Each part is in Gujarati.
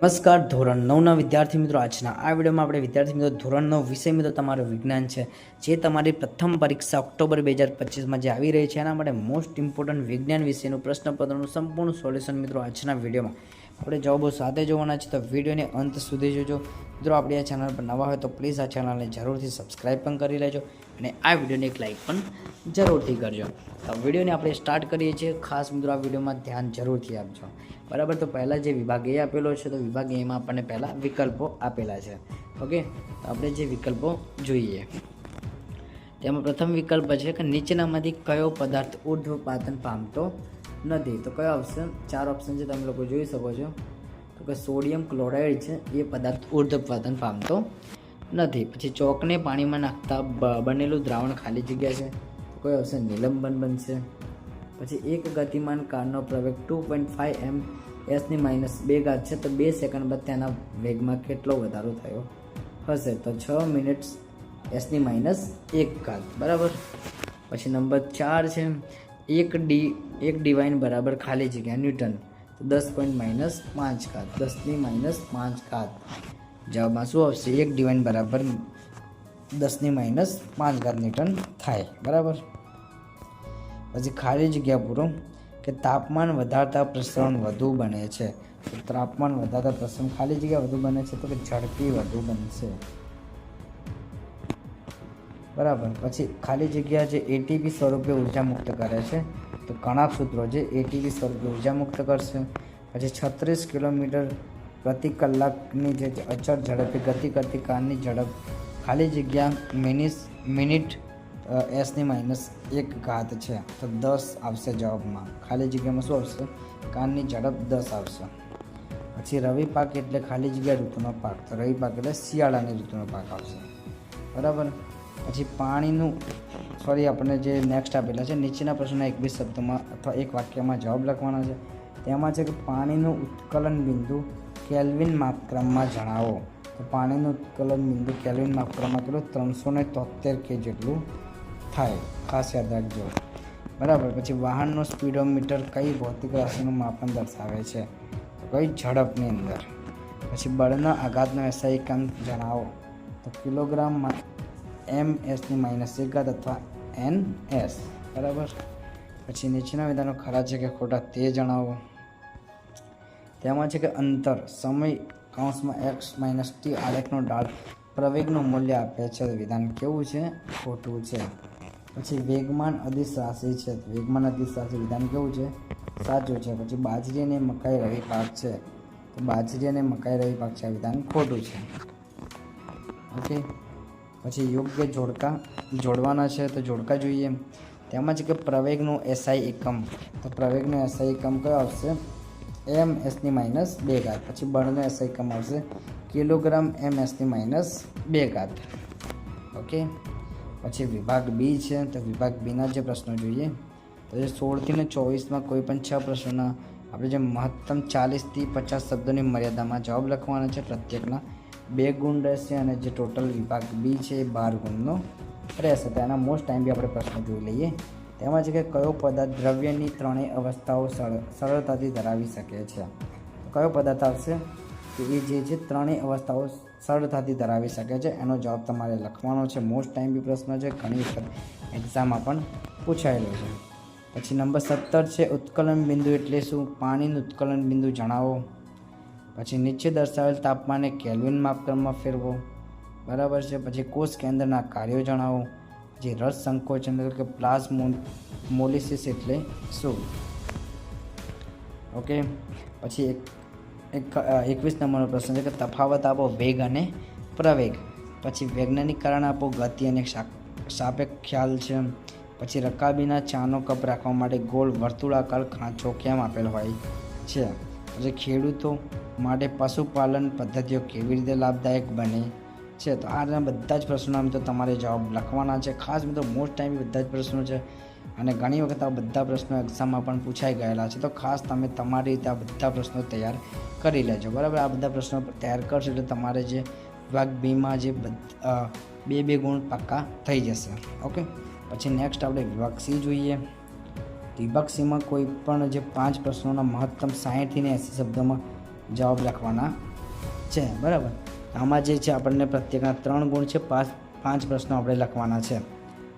નમસ્કાર, ધોરણ નવના વિદ્યાર્થી મિત્રો. આજના આ વિડીયોમાં આપણે વિદ્યાર્થી મિત્રો, ધોરણ નવ વિષય મિત્રો તમારો વિજ્ઞાન છે, જે તમારી પ્રથમ પરીક્ષા ઓક્ટોબર બે હજાર પચીસમાં જે આવી રહી છે, એના માટે મોસ્ટ ઇમ્પોર્ટન્ટ વિજ્ઞાન વિષયનું પ્રશ્નપત્રનું સંપૂર્ણ સોલ્યુશન મિત્રો આજના વિડીયોમાં. આપણે જવાબો સાથે જોવાના છે તો વિડીયોને અંત સુધી જોજો. મિત્રો, આપણી આ ચેનલ પર નવા હોય તો પ્લીઝ આ ચેનલને જરૂરથી સબસ્ક્રાઈબ પણ કરી લેજો અને આ વિડીયોને એક લાઈક પણ જરૂરથી કરજો. તો વિડીયોને આપણે સ્ટાર્ટ કરીએ છીએ. ખાસ મિત્રો, આ વિડીયોમાં ધ્યાન જરૂરથી આપજો. બરાબર? તો પહેલાં જે વિભાગ એ આપેલો છે, તો વિભાગ એમાં આપણને પહેલાં વિકલ્પો આપેલા છે. ઓકે? તો આપણે જે વિકલ્પો જોઈએ. તેમાં પ્રથમ વિકલ્પ છે કે નીચેનામાંથી કયો પદાર્થ ઉર્ધ્વપાતન પામતો નથી. તો કયો ઓપ્શન ચાર ઓપ્શન છે, તમે લોકો જોઈ શકો છો. તો કે સોડિયમ ક્લોરાઇડ છે, એ પદાર્થ ઉર્ધ્વપાતન પામતો નથી. પછી ચોકને પાણીમાં નાખતા બનેલું દ્રાવણ ખાલી જગ્યા છે. કયો ઓપ્શન નિલંબન બનશે. પછી એક ગતિમાન કારનો પ્રવેગ ટુ પોઈન્ટ ફાઈવ એમ એસની માઇનસ બે ઘાત છે, તો બે સેકન્ડ બાદ તેના વેગમાં કેટલો વધારો થયો? હશે તો છ મિનિટ્સ એસની માઇનસ એક ઘાત. બરાબર? પછી નંબર ચાર છે એક ડી, એક ડિવાઇન બરાબર ખાલી જગ્યા ન્યૂટન. તો દસ પોઈન્ટ માઇનસ પાંચ ઘાત. દસની માઇનસ પાંચ ઘાત. જવાબમાં શું આવશે? એક ડિવાઇન બરાબર દસની માઇનસ પાંચ ઘાત ન્યૂટન થાય. બરાબર? પછી ખાલી જગ્યા પૂરો કે તાપમાન વધારતા પ્રસરણ વધુ બને છે. તાપમાન વધારતા પ્રસરણ ખાલી જગ્યા વધુ બને છે તો કે ઝડપી વધુ બનશે. બરાબર. પછી ખાલી જગ્યા જે એટીપી સ્વરૂપે ઊર્જા મુક્ત કરે છે, તો ઘણા સૂત્રો જે એટીપી સ્વરૂપે ઊર્જા મુક્ત કરશે. પછી છત્રીસ કિલોમીટર પ્રતિ કલાકની જે અચળ ઝડપે ગતિ કરતી કારની ઝડપ, ખાલી જગ્યા મિનિસ, મિનિટ એસની માઇનસ એક ઘાત છે, તો દસ આવશે જવાબમાં. ખાલી જગ્યામાં શું આવશે? કારની ઝડપ દસ આવશે. પછી રવિ પાક એટલે ખાલી જગ્યા ઋતુનો પાક, તો રવિ પાક એટલે શિયાળાની ઋતુનો પાક આવશે. બરાબર? પછી પાણીનું સોરી આપણને જે નેક્સ્ટ આપેલા છે, નીચેના પ્રશ્નના એકવીસ શબ્દમાં અથવા એક વાક્યમાં જવાબ લખવાના છે. તેમાં છે કે પાણીનું ઉત્કલન બિંદુ કેલ્વિન માપક્રમમાં જણાવો. તો પાણીનું ઉત્કલન બિંદુ કેલ્વિન માપક્રમમાં કેટલું? ત્રણસો ને તોતેર કે જેટલું થાય. ખાસ યાદ રાખજો. બરાબર. પછી વાહનનો સ્પીડોમીટર કઈ ભૌતિક રાશિનું માપન દર્શાવે છે? તો કઈ ઝડપની અંદર? પછી બળના આઘાતનો એસઆઈ એકમ જણાવો. તો કિલોગ્રામમાં એમ એસની માઇનસ એક અથવા એન, એસ. બરાબર? પછી નીચેના વિધાનો ખરા છે કે ખોટા તે જણાવો. તેમાં છે કે અંતર, સમય, કૌંસમાં એક્સ માઇનસ ટી આલેખનો ડાળ પ્રવેગનું મૂલ્ય આપે છે. વિધાન કેવું છે? ખોટું છે. પછી વેગમાન અદિશ રાશિ છે વેગમાન અદિશ રાશિ વિધાન કેવું છે? સાચું છે. પછી બાજરી અને મકાઈ રવિ પાક છે. તો બાજરી અને મકાઈ રવિ પાક છે. આ વિધાન ખોટું છે. ઓકે? પછી યોગ્ય જોડકા, જોડવાના છે તો જોડકા જોઈએ તેમજ કે પ્રવેગનું એસઆઈ એકમ. તો પ્રવેગનું એસઆઈ એકમ કયો આવશે? એમ એસની માઇનસ બે ઘાત. પછી બળનો એસઆઈ એકમ આવશે. કિલોગ્રામ એમ એસની માઇનસ બે ઘાત. ઓકે? પછી વિભાગ બી છે. તો વિભાગ બીના જે પ્રશ્નો જોઈએ. તો જે સોળથી ને ચોવીસમાં કોઈ પણ છ પ્રશ્નોના આપણે જે મહત્તમ ચાલીસથી પચાસ શબ્દોની મર્યાદામાં જવાબ લખવાના છે પ્રત્યેકના. બે ગુણ રહેશે અને જે ટોટલ વિભાગ બી છે એ બાર ગુણનો રહેશે. તો એના મોસ્ટ ટાઈમ બી આપણે પ્રશ્ન જોઈ લઈએ. તેમાં છે કે કયો પદાર્થ દ્રવ્યની ત્રણેય અવસ્થાઓ સરળ સરળતાથી ધરાવી શકે છે? કયો પદાર્થ આવશે? કે એ જે છે ત્રણેય અવસ્થાઓ સરળતાથી ધરાવી શકે છે. એનો જવાબ તમારે લખવાનો છે. મોસ્ટ ટાઈમ બી પ્રશ્ન છે. ઘણી વખત એક્ઝામમાં પણ પૂછાયેલો છે. પછી નંબર સત્તર છે ઉત્કલન બિંદુ એટલે શું? પાણીનું ઉત્કલન બિંદુ જણાવો. પછી નીચે દર્શાવેલ તાપમાને કેલ્વિન માપક્રમમાં ફેરવો. બરાબર છે. પછી કોષ કેન્દ્રના કાર્યો જણાવો, જે રસ સંકોચન એટલે કે પ્લાઝમોલિસિસ એટલે શું? ઓકે. પછી એક એક એકવીસ નંબરનો પ્રશ્ન છે કે તફાવત આપો વેગ અને પ્રવેગ. પછી વૈજ્ઞાનિક કારણ આપો ગતિ અને સાપેક્ષ ખ્યાલ છે. પછી રકાબીના ચાનો કપ રાખવા માટે ગોળ વર્તુળાકાર ખાંચો કેમ આપેલ હોય છે? પછી ખેડૂતો માટે પશુપાલન પદ્ધતિઓ કેવી રીતે લાભદાયક બને છે, તો આ રીતના બધા જ પ્રશ્નોના મિત્રો તમારે જવાબ લખવાના છે. ખાસ મિત્રો મોસ્ટ ટાઈમ બધા જ પ્રશ્નો છે અને ઘણી વખત આ બધા પ્રશ્નો એક્ઝામમાં પણ પૂછાઈ ગયેલા છે, તો ખાસ તમે તમારી રીતે આ બધા પ્રશ્નો તૈયાર કરી લેજો. બરાબર, આ બધા પ્રશ્નો તૈયાર કરશો એટલે તમારે જે વિભાગ બીમાં જે બે બે ગુણ પાક્કા થઈ જશે. ઓકે? પછી નેક્સ્ટ આપણે વિભાગ સી જોઈએ. વિભાગ સીમાં કોઈ પણ જે પાંચ પ્રશ્નોના મહત્તમ સાહીઠથીને એંસી શબ્દોમાં જવાબ લખવાના છે, બરાબર? આમાં જે છે આપણને પ્રત્યેકના ત્રણ ગુણ છે, પાંચ પાંચ પ્રશ્નો આપણે લખવાના છે.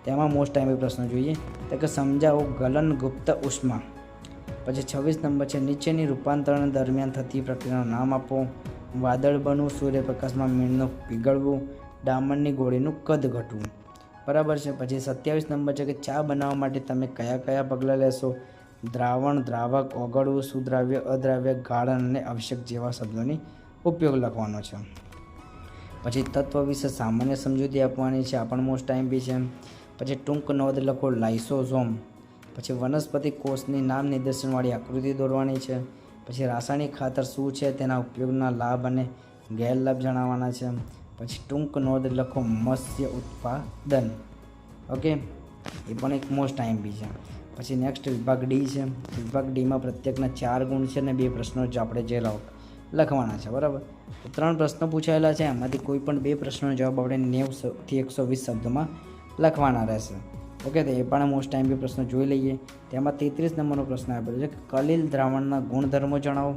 તેમાં મોસ્ટ ટાઈમ પ્રશ્નો જોઈએ. તો કે સમજાવો ગલન ગુપ્ત ઉષ્મા. પછી છવ્વીસ નંબર છે, નીચેની રૂપાંતરણ દરમિયાન થતી પ્રક્રિયાનું નામ આપો. વાદળ બનવું, સૂર્યપ્રકાશમાં મીણનું પીગળવું, ડામરની ગોળીનું કદ ઘટવું. બરાબર છે. પછી સત્યાવીસ નંબર છે કે ચા બનાવવા માટે તમે કયા કયા પગલાં લેશો? દ્રાવણ, દ્રાવક, ઓગળવું, સુદ્રાવ્ય, અદ્રાવ્ય, ગાળણ અને આવશ્યક જેવા શબ્દોની ઉપયોગ લખવાનો છે. પછી તત્વ વિશે સામાન્ય સમજૂતી આપવાની છે. આ પણ મોસ્ટ ટાઈમ બી છે. પછી ટૂંક નોંધ લખો લાઇસોઝોમ પછી વનસ્પતિ કોષની નામ નિદર્શનવાળી આકૃતિ દોરવાની છે. પછી રાસાયણિક ખાતર શું છે? તેના ઉપયોગના લાભ અને ગેરલાભ જણાવવાના છે. પછી ટૂંક નોંધ લખો મત્સ્ય ઉત્પાદન. ઓકે એ પણ એક મોસ્ટ બી છે. પછી નેક્સ્ટ વિભાગ ડી છે. વિભાગ ડીમાં પ્રત્યેકના ચાર ગુણ છે ને બે પ્રશ્નો જ આપણે જે લખવાના છે. બરાબર? ત્રણ પ્રશ્નો પૂછાયેલા છે. એમાંથી કોઈ પણ બે પ્રશ્નોનો જવાબ આપણે નેવથી એકસો વીસ શબ્દોમાં લખવાના રહેશે. ઓકે તો એ પણ મોસ્ટ ટાઈમ બી પ્રશ્નો જોઈ લઈએ. તેમાં તેત્રીસ નંબરનો પ્રશ્ન આપેલો છે કે કલિલ દ્રાવણના ગુણધર્મો જણાવો.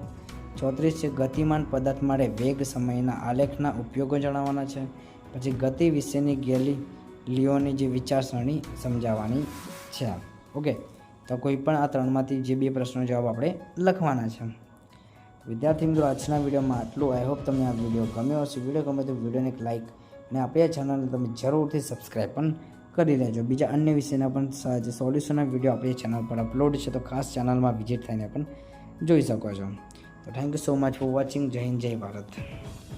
ચોત્રીસ છે, ગતિમાન પદાર્થ માટે વેગ સમયના આલેખના ઉપયોગો જણાવવાના છે. પછી ગતિ વિશેની ગેલી લીઓની જે વિચારસરણી સમજાવવાની છે. ઓકે, તો કોઈ પણ આ ત્રણમાંથી જે બે પ્રશ્નો જવાબ આપણે લખવાના છે. વિદ્યાર્થી મિત્રો, આજના વિડીયોમાં આટલું. આઈ હોપ તમને આ વીડિયો ગમ્યો હશે. વીડિયો ગમે તો વિડીયોને એક લાઇક અને આપણી આ ચેનલને તમે જરૂરથી સબસ્ક્રાઈબ પણ કરી લેજો. બીજા અન્ય વિષયના પણ સોલ્યુશનના વીડિયો આપણી ચેનલ પર અપલોડ છે, તો ખાસ ચેનલમાં વિઝિટ થઈને પણ જોઈ શકો છો. તો thank you so much for watching જય હિન્દ જય ભારત